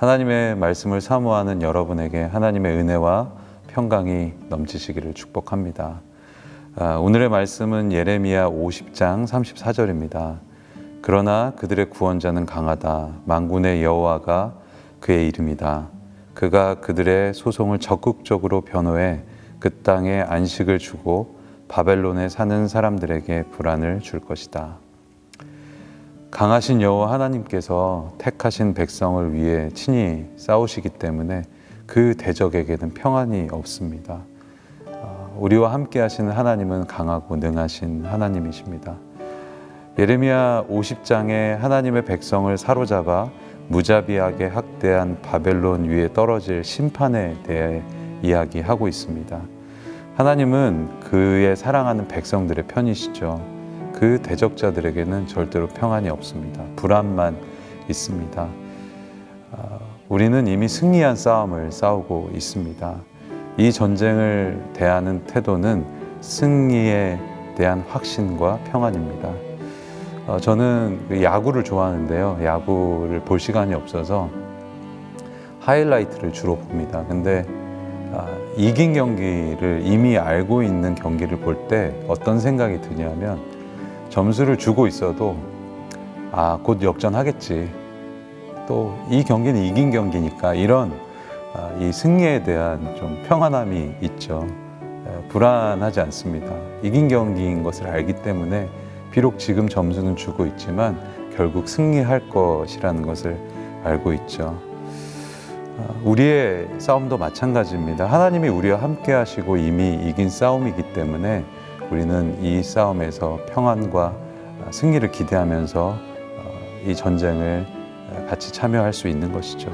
하나님의 말씀을 사모하는 여러분에게 하나님의 은혜와 평강이 넘치시기를 축복합니다. 아, 오늘의 말씀은 예레미야 50장 34절입니다. 그러나 그들의 구원자는 강하다. 만군의 여호와가 그의 이름이다. 그가 그들의 소송을 적극적으로 변호해 그 땅에 안식을 주고 바벨론에 사는 사람들에게 불안을 줄 것이다. 강하신 여호와 하나님께서 택하신 백성을 위해 친히 싸우시기 때문에 그 대적에게는 평안이 없습니다. 아, 우리와 함께 하시는 하나님은 강하고 능하신 하나님이십니다. 예레미야 50장에 하나님의 백성을 사로잡아 무자비하게 학대한 바벨론 위에 떨어질 심판에 대해 이야기하고 있습니다. 하나님은 그의 사랑하는 백성들의 편이시죠. 그 대적자들에게는 절대로 평안이 없습니다. 불안만 있습니다. 아, 우리는 이미 승리한 싸움을 싸우고 있습니다. 이 전쟁을 대하는 태도는 승리에 대한 확신과 평안입니다. 어, 저는 그 야구를 좋아하는데요. 야구를 볼 시간이 없어서 하이라이트를 주로 봅니다. 근데 아, 이긴 경기를 이미 알고 있는 경기를 볼 때 어떤 생각이 드냐면 점수를 주고 있어도 아, 곧 역전하겠지. 또 이 경기는 이긴 경기니까 이런 아, 이 승리에 대한 좀 평안함이 있죠. 에, 불안하지 않습니다. 이긴 경기인 것을 알기 때문에 비록 지금 점수는 주고 있지만 결국 승리할 것이라는 것을 알고 있죠. 아, 우리의 싸움도 마찬가지입니다. 하나님이 우리와 함께 하시고 이미 이긴 싸움이기 때문에 우리는 이 싸움에서 평안과 승리를 기대하면서 어, 이 전쟁을 같이 참여할 수 있는 것이죠.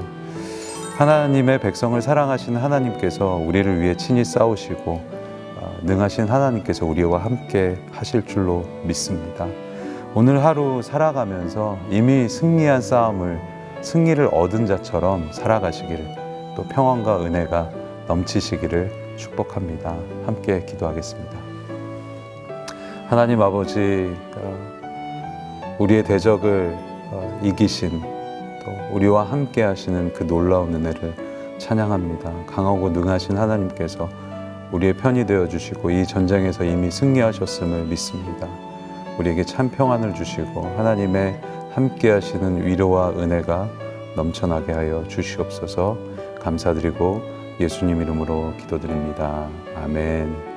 하나님의 백성을 사랑하시는 하나님께서 우리를 위해 친히 싸우시고 어, 능하신 하나님께서 우리와 함께 하실 줄로 믿습니다. 오늘 하루 살아가면서 이미 승리한 싸움을 승리를 얻은 자처럼 살아가시기를 또 평안과 은혜가 넘치시기를 축복합니다. 함께 기도하겠습니다. 하나님 아버지 어, 우리의 대적을 어, 이기신 또 우리와 함께 하시는 그 놀라운 은혜를 찬양합니다. 강하고 능하신 하나님께서 우리의 편이 되어 주시고 이 전쟁에서 이미 승리하셨음을 믿습니다. 우리에게 참 평안을 주시고 하나님의 함께 하시는 위로와 은혜가 넘쳐나게 하여 주시옵소서 감사드리고 예수님 이름으로 기도드립니다. 아멘.